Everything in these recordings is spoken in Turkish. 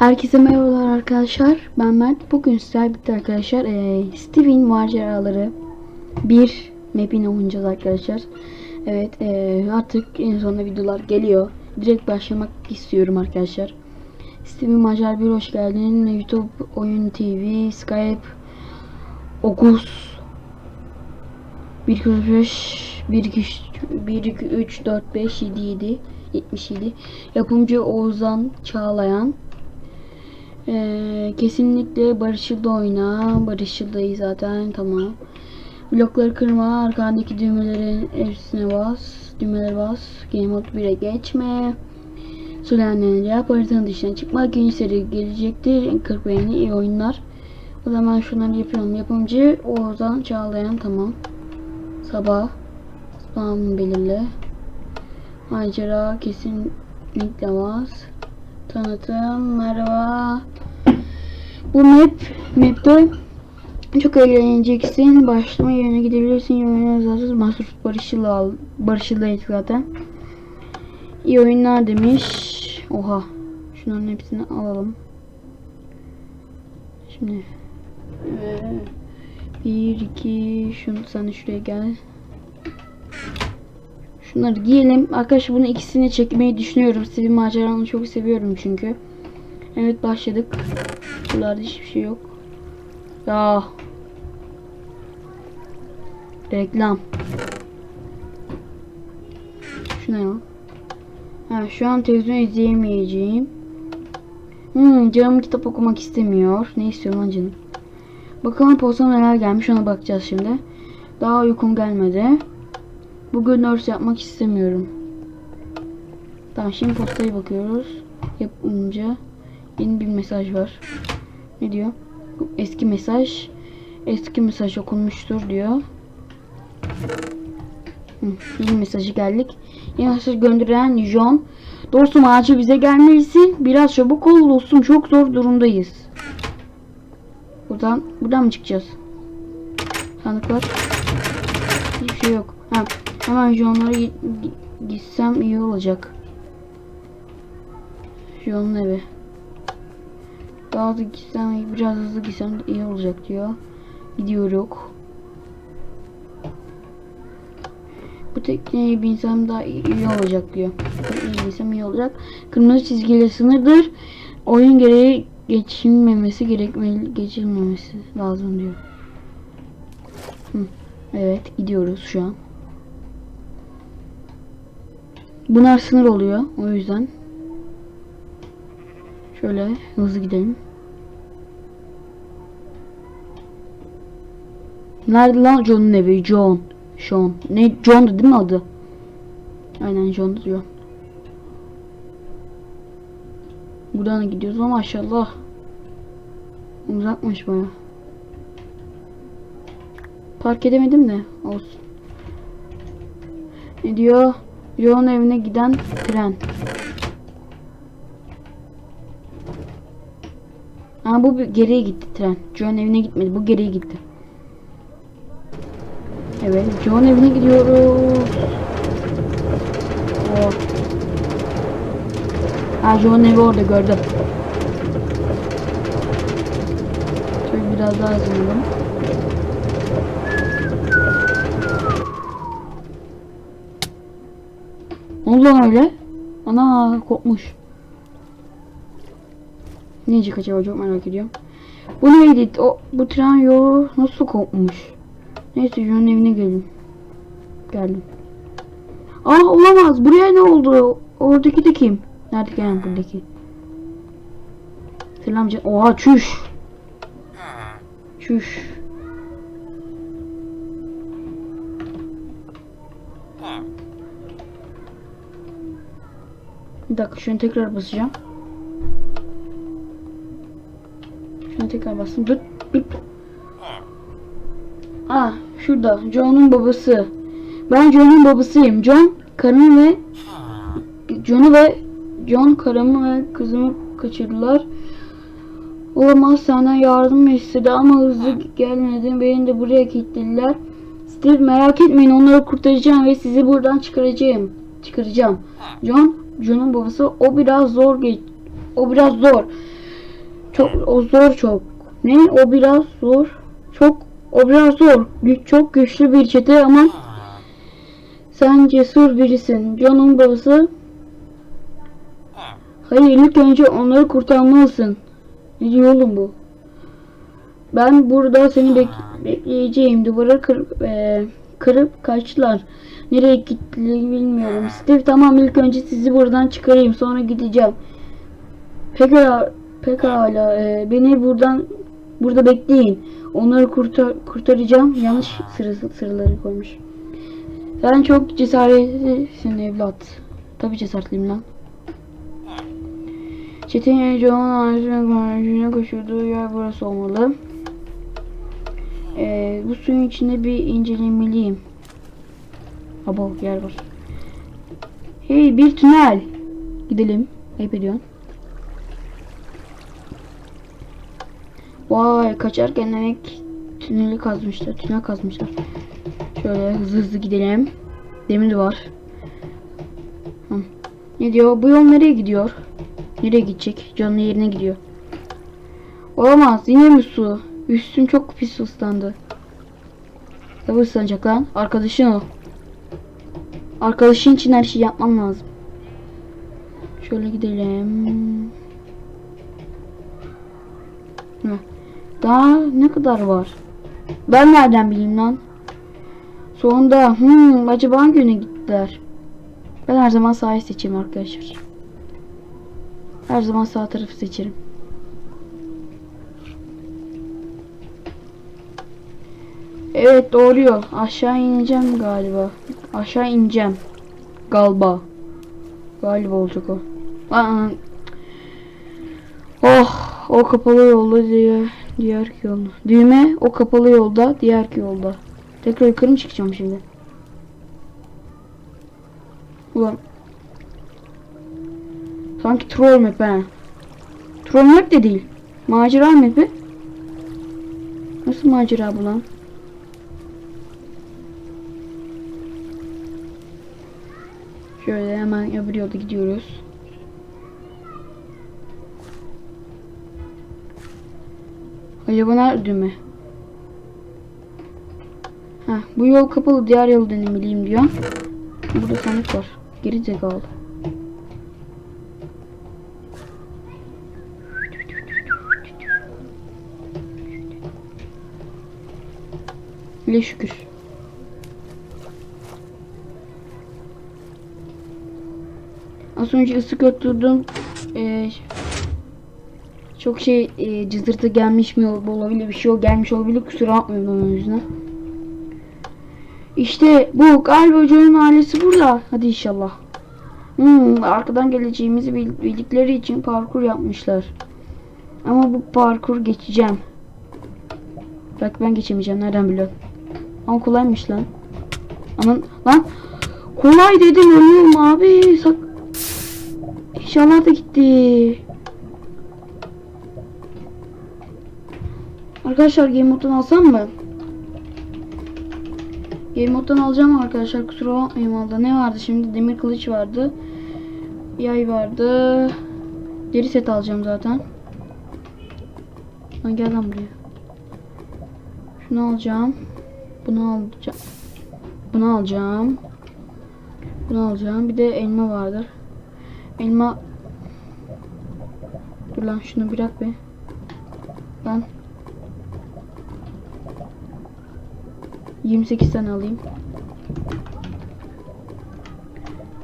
Herkese merhabalar arkadaşlar. Ben Mert. Bugün sizlerle birlikte arkadaşlar eee Steven maceraları bir map'ini oynayacağız arkadaşlar. Evet eee, artık en sonunda videolar geliyor. Direkt başlamak istiyorum arkadaşlar. Steven Macar 1 hoş geldin. YouTube, Oyun TV, Skype, Okus 1 2 5 1 2 1 2 3 4 5 7 7 77 Yapımcı Oğuzhan Çağlayan ee, kesinlikle Barış'ılda oyna. Barış'ıldayız zaten tamam. Blokları kırma. Arkandaki düğmelerin hepsine bas. Düğmelere bas. Game mode 1'e geçme. Söylenenleri yap. Haritanın dışına çıkma. İkinci seri gelecektir. 40 beğeni iyi oyunlar. O zaman şunları yapıyorum. Yapımcı Oğuzhan Çağlayan tamam. Sabah. Spam belirle. Macera kesinlikle bas. Tanıtım merhaba. Bu map map'te çok eğleneceksin. Başlama yerine gidebilirsin. Yorumlar zaten Mahsur Barış'la al. Barış'ıldayız zaten. İyi oyunlar demiş. Oha. Şunların hepsini alalım. Şimdi bir iki şunu sen şuraya gel. Şunları giyelim. Arkadaşlar bunu ikisini çekmeyi düşünüyorum. Steven maceranı çok seviyorum çünkü. Evet başladık. Buralarda hiçbir şey yok. Ya. Reklam. Şu ne ya? Ha, şu an televizyon izleyemeyeceğim. Hmm, canım kitap okumak istemiyor. Ne istiyor lan canım? Bakalım postama neler gelmiş ona bakacağız şimdi. Daha uykum gelmedi. Bugün nurse yapmak istemiyorum. Tamam şimdi postaya bakıyoruz. Yapınca yeni bir mesaj var. Ne diyor? Eski mesaj. Eski mesaj okunmuştur diyor. Hı, yeni mesajı geldik. Yeni mesaj gönderen John. Dostum acil bize gelmelisin. Biraz çabuk ol dostum. Çok zor durumdayız. Buradan buradan mı çıkacağız? Sandık var. Hiçbir şey yok. Ha, hemen John'lara gi- gi- gitsem iyi olacak. John'un evi. Daha da gitsem biraz hızlı gitsem iyi olacak diyor. Gidiyoruz. Bu tekneye binsem daha iyi olacak diyor. İyi binsem iyi olacak. Kırmızı çizgiyle sınırdır. Oyun gereği geçilmemesi gerekmeli geçilmemesi lazım diyor. Evet gidiyoruz şu an. Bunlar sınır oluyor o yüzden. Şöyle hızlı gidelim. Nerede lan John'un evi? John. Sean. Ne? John'du değil mi adı? Aynen John diyor. Buradan gidiyoruz ama maşallah. Uzakmış baya. Park edemedim de olsun. Ne diyor? John'un evine giden tren. Ha bu geriye gitti tren. John'un evine gitmedi. Bu geriye gitti. Evet, John evine gidiyoruz. Oh. Ha John evi orada gördüm. Şöyle biraz daha hızlanalım. Ne oldu lan öyle? Ana Neyecek acaba çok merak ediyorum. Bu neydi? O, bu tren yolu nasıl kopmuş? Neyse John'un evine gelin. Geldim. Aa olamaz. Buraya ne oldu? Oradaki de kim? Nerede gelen buradaki? Selam can. Oha çüş. Çüş. Bir dakika şunu tekrar basacağım. Şunu tekrar bastım. Dur. Dur. Ah şurada John'un babası. Ben John'un babasıyım. John karımı ve John'u ve John karımı ve kızımı kaçırdılar. Olamaz senden yardım istedi ama hızlı gelmedi. Beni de buraya kilitlediler. Steve merak etmeyin onları kurtaracağım ve sizi buradan çıkaracağım. Çıkaracağım. John, John'un babası o biraz zor geç. O biraz zor. Çok o zor çok. Ne? O biraz zor. Çok o biraz zor. Gü- çok güçlü bir çete ama sen cesur birisin. John'un babası. Hayır ilk önce onları kurtarmalısın. Ne diyor oğlum bu? Ben burada seni bek- bekleyeceğim. Duvarı kır- e, kırıp kaçtılar. Nereye gittiğini bilmiyorum. Steve tamam ilk önce sizi buradan çıkarayım. Sonra gideceğim. Pekala, pekala. e, beni buradan burada bekleyin. Onları kurtar kurtaracağım. Yanlış sırası, sıraları koymuş. Sen çok cesaretlisin evlat. Tabii cesaretliyim lan. Çetin John ağacına karşına koşulduğu yer burası olmalı. Ee, bu suyun içinde bir incelemeliyim. Abo yer var. Hey bir tünel. Gidelim. Ayıp ediyorsun. Vay kaçarken demek tüneli kazmışlar. Tünel kazmışlar. Şöyle hızlı hızlı gidelim. Demir var. Hı. Ne diyor? Bu yol nereye gidiyor? Nereye gidecek? Canlı yerine gidiyor. Olamaz. Yine mi su? Üstüm çok pis ıslandı. Tabi ıslanacak lan. Arkadaşın o. Arkadaşın için her şeyi yapman lazım. Şöyle gidelim. Heh. Daha ne kadar var? Ben nereden bileyim lan? Sonunda hmm, acaba hangi yöne gittiler? Ben her zaman sağı seçeyim arkadaşlar. Her zaman sağ tarafı seçerim. Evet doğru yol. Aşağı ineceğim galiba. Aşağı ineceğim. Galiba. Galiba olacak o. Aa. Oh, o kapalı yolda diğer diğer yolda. Düğme o kapalı yolda, diğer yolda. Tekrar yukarı mı çıkacağım şimdi? Ulan. Sanki troll map he. Troll map de değil. Macera map'i. Nasıl macera bu lan? Şöyle hemen öbür yolda gidiyoruz. Acaba nerede mi? Ha, bu yol kapalı diğer yol denemeliyim diyor. Burada sandık var. Geri zekalı. Ne şükür. Az önce ısık öttürdüm. Ee, çok şey e, cızırtı gelmiş mi ol- olabilir bir şey o gelmiş olabilir kusura bakmayın onun yüzüne. İşte bu galiba Joe'nun ailesi burada. Hadi inşallah. Hmm, arkadan geleceğimizi bil- bildikleri için parkur yapmışlar. Ama bu parkur geçeceğim. Belki ben geçemeyeceğim. Nereden biliyorum? Ama kolaymış lan. Aman lan. Kolay dedim ölüyorum abi. Sak İnşallah da gitti. Arkadaşlar game moddan alsam mı? Game moddan alacağım arkadaşlar kusura bakmayın valla. Ne vardı şimdi? Demir kılıç vardı. Yay vardı. Deri set alacağım zaten. Lan gel lan buraya. Şunu alacağım. Bunu alacağım. Bunu alacağım. Bunu alacağım. Bir de elma vardır. Elma Dur lan şunu bırak be. Lan 28 tane alayım.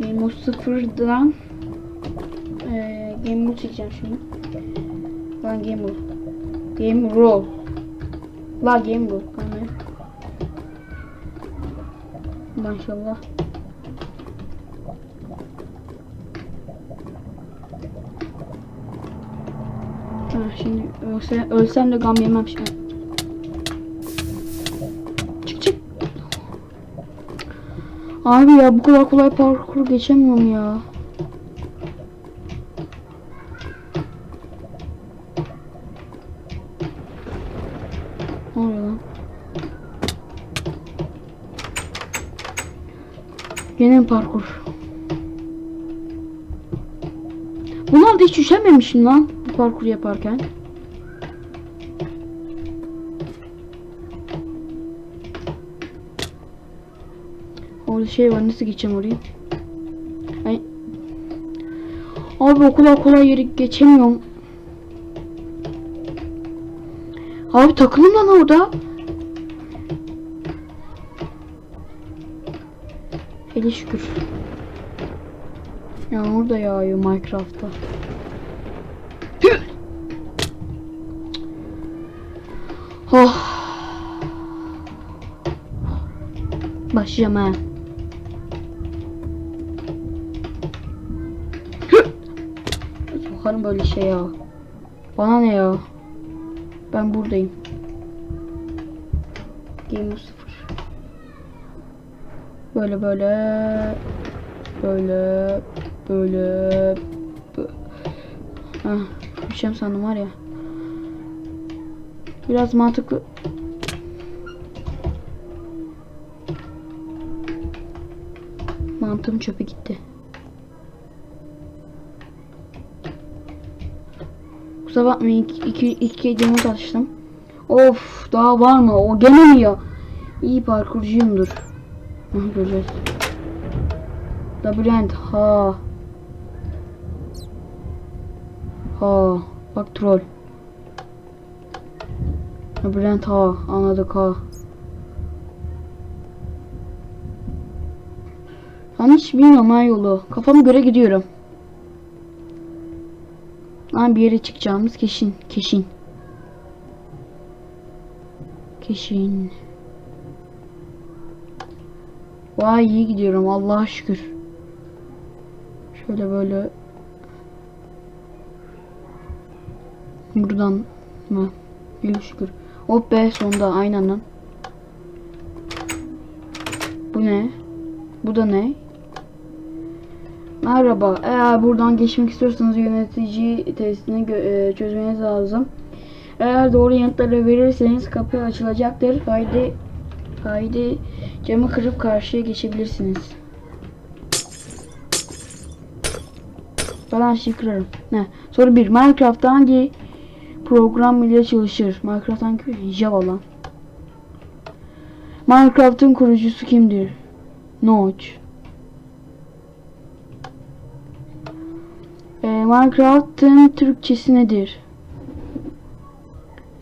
Game mode sıfırdan eee game mode çekeceğim şimdi. Lan game mode. Game roll. La game mode. Hani. Maşallah. Ha, şimdi ölse, ölsem de gam yemem şimdi. Abi ya bu kadar kolay parkur geçemiyorum ya. Ne lan? Mi parkur? Bunlar da hiç üşenmemişim lan bu parkur yaparken. Şey var nasıl geçeceğim orayı? Ay. Abi o kadar kolay yeri geçemiyorum. Abi takılın lan orada. Hele şükür. Yağmur da yağıyor Minecraft'ta. Oh. Başlayacağım ha. Sokarım böyle şey ya. Bana ne ya? Ben buradayım. Game of sıfır. Böyle böyle böyle böyle bö- Ah, düşeceğim sandım var ya. Biraz mantıklı. Mantığım çöpe gitti. Kusura bakmayın iki, iki, iki gecemi çalıştım. Of daha var mı? O gene mi ya? İyi parkurcuyumdur. Hı, göreceğiz. Labirent ha. Ha. Bak troll. Labirent ha. Anladık ha. Ben hiç bilmiyorum ha yolu. Kafama göre gidiyorum. Lan bir yere çıkacağımız kesin. Kesin. Kesin. Vay iyi gidiyorum Allah'a şükür. Şöyle böyle. Buradan mı? İyi şükür. Hop be sonunda aynen lan. Bu ne? Bu da ne? Merhaba. Eğer buradan geçmek istiyorsanız yönetici testini e, çözmeniz lazım. Eğer doğru yanıtları verirseniz kapı açılacaktır. Haydi haydi camı kırıp karşıya geçebilirsiniz. Her şeyi kırarım. Ne? Soru 1. Minecraft'ta hangi program ile çalışır? Minecraft hangi? Java lan. Minecraft'ın kurucusu kimdir? Notch. Ee, Minecraft'ın Türkçesi nedir?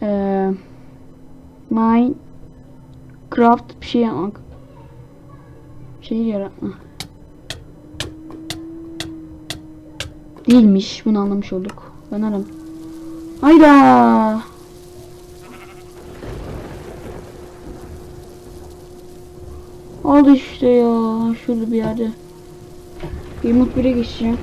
Ee, Minecraft bir şey yapmak. Şey yaratma. Değilmiş. Bunu anlamış olduk. Ben aram. Hayda. Al işte ya. Şurada bir yerde. Remote 1'e geçeceğim.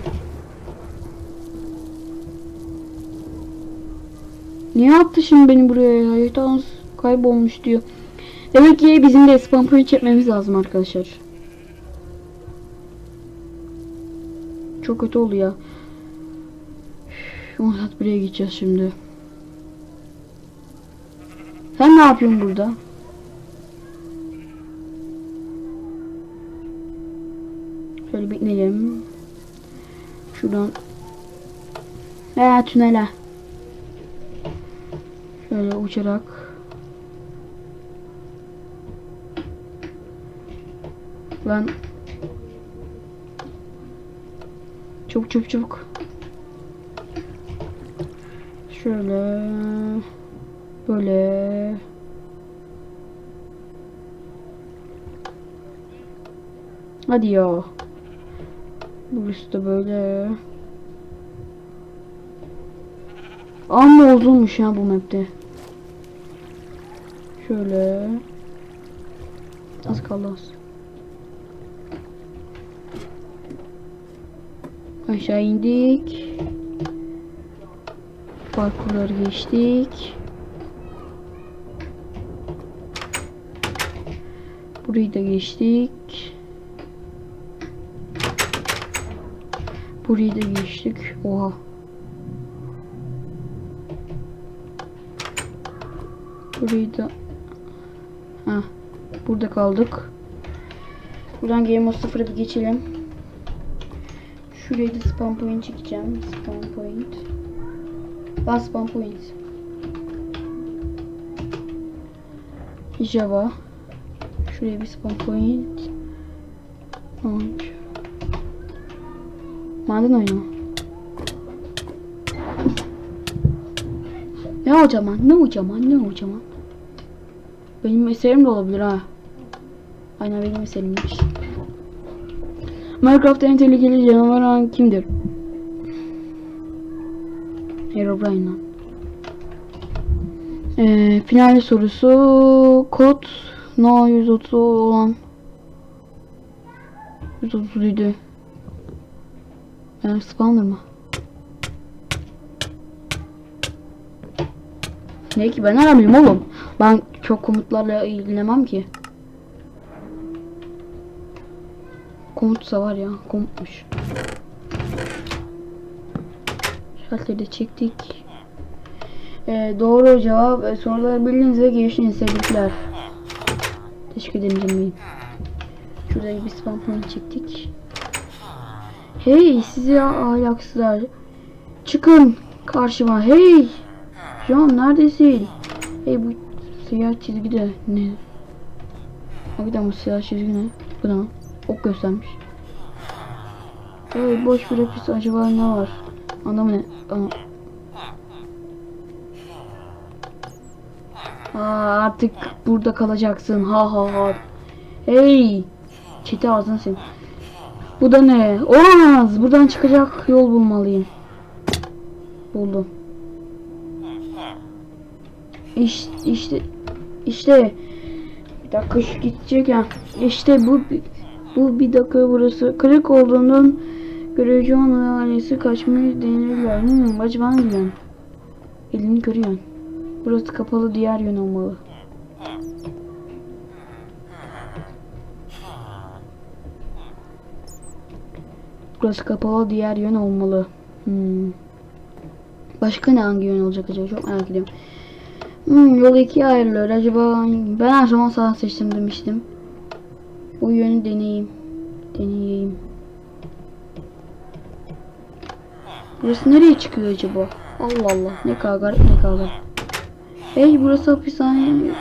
Niye attı şimdi beni buraya ya? Yatağınız kaybolmuş diyor. Demek ki bizim de spam point çekmemiz lazım arkadaşlar. Çok kötü oldu ya. Murat buraya gideceğiz şimdi. Sen ne yapıyorsun burada? Şöyle bekleyelim. Şuradan. Veya tünele. Şöyle uçarak. Lan. Çabuk çabuk çabuk. Şöyle. Böyle. Hadi ya. Burası da böyle. Amma uzunmuş ya bu map'te. Şöyle. Az kaldı az. Aşağı indik. Parkurları geçtik. Burayı da geçtik. Burayı da geçtik. Oha. Burayı da ha burada kaldık. Buradan Game of 0'a bir geçelim. Şuraya da spawn point çekeceğim. Spawn point. Bas spawn point. Java. Şuraya bir spawn point. Launch. Maden oyunu. Ne hocaman, ne hocaman, ne hocaman. Benim eserim de olabilir ha. Aynen benim eserimmiş. Minecraft'ta en tehlikeli canavar olan kimdir? Herobrine. Ee, final sorusu kod no 130 olan 137 yani spawner mı? Ne ki ben aramıyorum oğlum. Ben çok komutlarla ilgilenemem ki. Komutsa var ya komutmuş. Şalteri çektik. Ee, doğru cevap e, soruları bildiğiniz ve geliştiğiniz tebrikler. Teşekkür ederim canım. Şurada bir spam point çektik. Hey sizi ahlaksızlar. Çıkın karşıma. Hey. John neredesin? Hey bu siyah çizgi de ne? Bir de bu siyah çizgi ne? Bu ne? Ok göstermiş. Hey boş bir hapis acaba ne var? Anlamı ne? Ana. Aa, artık burada kalacaksın. Ha ha ha. Hey. Çete ağzını sen. Bu da ne? Olamaz. Buradan çıkacak yol bulmalıyım. Buldum. İşte, işte işte bir dakika şu gidecek ya. İşte bu bu bir dakika burası. Kırık olduğundan görücü olan ailesi kaçmayı denirler. Hmm, acaba hangi yön? Elini görüyorsun. Burası kapalı diğer yön olmalı. Burası kapalı diğer yön olmalı. Hmm. Başka ne hangi yön olacak acaba? Çok merak ediyorum. Hmm, yol ikiye ayrılıyor. Acaba ben her zaman sağ seçtim demiştim. Bu yönü deneyeyim. Deneyeyim. Burası nereye çıkıyor acaba? Allah Allah. Ne kadar ne kadar. Hey burası hapishane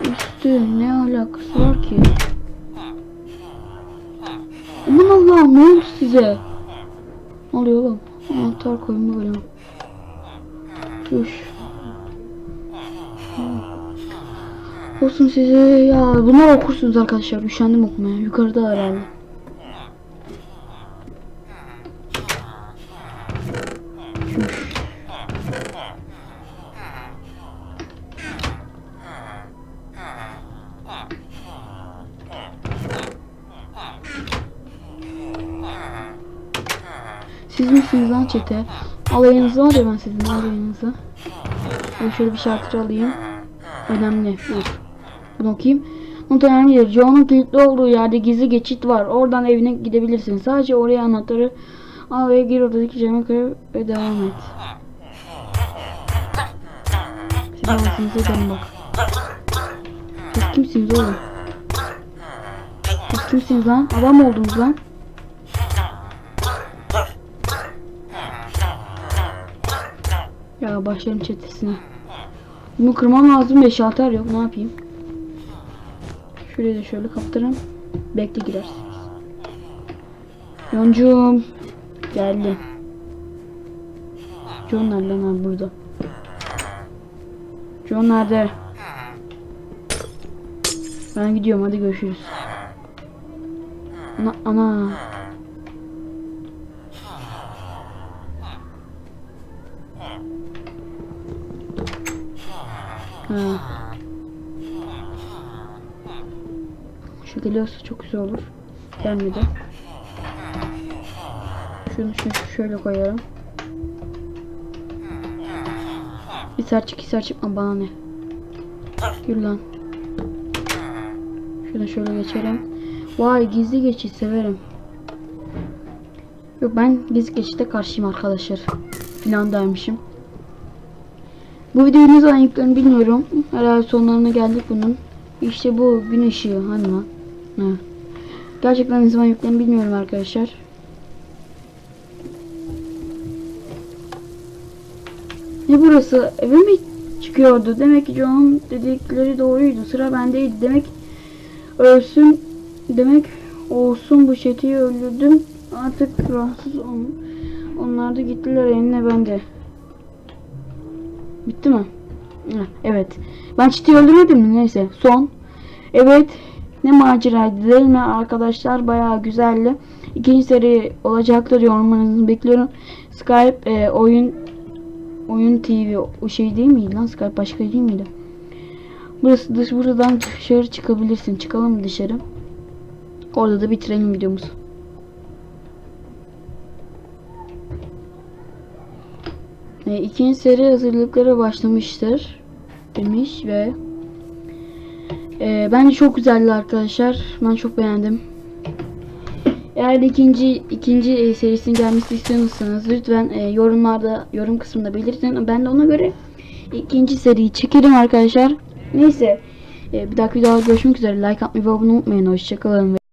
üstü. Ne alakası var ki? Aman Allah'ım ne oldu size? Ne oluyor oğlum? Anahtar koyma bölümü. Üş. Olsun size ya bunlar okursunuz arkadaşlar. Üşendim okumaya. Yukarıda herhalde. Siz misiniz lan çete? Alayınızı var ya ben sizin alayınızı. Ben şöyle bir şarkı alayım. Önemli. Dur. Bunu okuyayım. Not önemlidir. John'un kilitli olduğu yerde gizli geçit var. Oradan evine gidebilirsin. Sadece oraya anahtarı al ve gir oradaki cama koy ve devam et. Siz anasınıza dönün bak. Siz kimsiniz oğlum? Siz kimsiniz lan? Adam oldunuz lan? Ya başlarım çetesine. Bunu kırmam lazım. 5 altar yok. Ne yapayım? Şurayı da şöyle kaptırın. Bekle girersiniz. Yoncum. Geldi. John nerede lan burada? John nerede? Ben gidiyorum hadi görüşürüz. Ana ana. Geliyorsa çok güzel olur. Gelmedi. Şunu, şunu şöyle koyarım. Bir ser çık, iki ser çıkma bana ne? Yürü lan. Şunu şöyle geçelim. Vay gizli geçit severim. Yok ben gizli geçite karşıyım arkadaşlar. Filandaymışım. Bu videoyu ne zaman bilmiyorum. Herhalde sonlarına geldik bunun. İşte bu gün ışığı lan. Ha. Gerçekten ne zaman yüklerim bilmiyorum arkadaşlar. Ne burası? Eve mi çıkıyordu? Demek ki John'un dedikleri doğruydu. Sıra bendeydi. Demek ölsün. Demek Olsun bu çeteyi öldürdüm. Artık rahatsız on, onlar da gittiler eline ben de. Bitti mi? Evet. Ben çiteyi öldürmedim mi? Neyse. Son. Evet. Ne maceraydı değil mi arkadaşlar? Bayağı güzeldi. İkinci seri olacaktır. Yorumlarınızı bekliyorum. Skype e, oyun oyun TV o şey değil miydi lan? Skype başka değil miydi? Burası dış buradan dışarı çıkabilirsin. Çıkalım dışarı? Orada da bitirelim videomuzu. E, ikinci seri hazırlıklara başlamıştır demiş ve e, bence çok güzeldi arkadaşlar. Ben çok beğendim. Eğer de ikinci ikinci e, serisinin gelmesi istiyorsanız lütfen e, yorumlarda yorum kısmında belirtin. Ben de ona göre ikinci seriyi çekerim arkadaşlar. Neyse. E, bir dahaki videoda görüşmek üzere. Like atmayı ve abone olmayı unutmayın. Hoşçakalın.